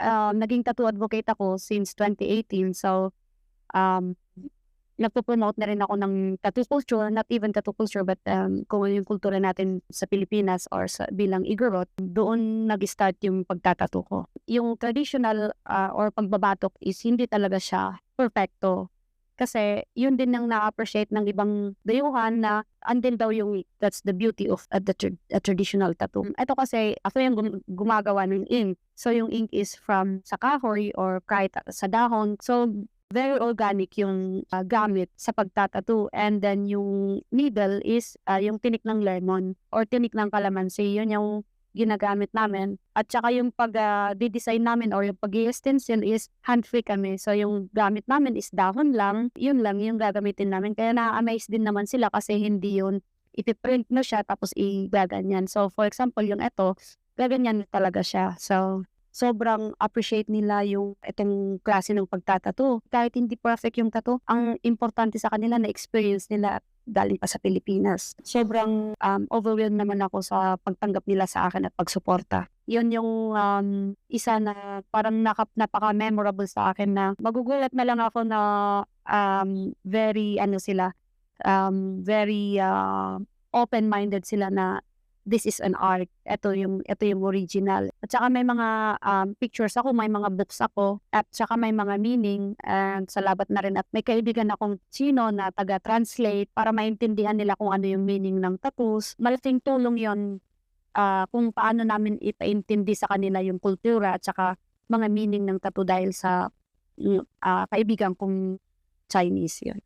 um, naging tattoo advocate ako since 2018. So, um, nagpo-promote na rin ako ng tattoo culture, not even tattoo culture, but um, kung ano yung kultura natin sa Pilipinas or sa bilang Igorot, doon nag-start yung pagtatato ko. Yung traditional uh, or pagbabatok is hindi talaga siya perfecto. Kasi yun din ang na-appreciate ng ibang dayuhan na andin daw yung that's the beauty of uh, the tra- a traditional tattoo. Ito kasi ako yung gum- gumagawa ng ink. So yung ink is from sa kahoy or kahit sa dahon. So very organic yung uh, gamit sa pagtatato. And then yung needle is uh, yung tinik ng lemon or tinik ng calamansi. Yun yung ginagamit namin. At saka yung pag-design uh, namin or yung pag stencil is hand-free kami. So yung gamit namin is dahon lang. Yun lang yung gagamitin namin. Kaya na-amaze din naman sila kasi hindi yun ipiprint na siya tapos i-gaganyan. So for example, yung ito, gaganyan talaga siya. So sobrang appreciate nila yung itong klase ng pagtatato. Kahit hindi perfect yung tattoo, ang importante sa kanila na experience nila at galing pa sa Pilipinas. Sobrang um, overwhelmed naman ako sa pagtanggap nila sa akin at pagsuporta. Yun yung um, isa na parang naka, napaka-memorable sa akin na magugulat na lang ako na um, very ano sila, um, very uh, open-minded sila na this is an art. Ito yung ito yung original. At saka may mga um, pictures ako, may mga books ako, at saka may mga meaning and salabat na rin at may kaibigan akong sino na taga-translate para maintindihan nila kung ano yung meaning ng tattoos. Malaking tulong yon uh, kung paano namin ipaintindi sa kanila yung kultura at saka mga meaning ng tattoo dahil sa uh, kaibigan kong Chinese yun.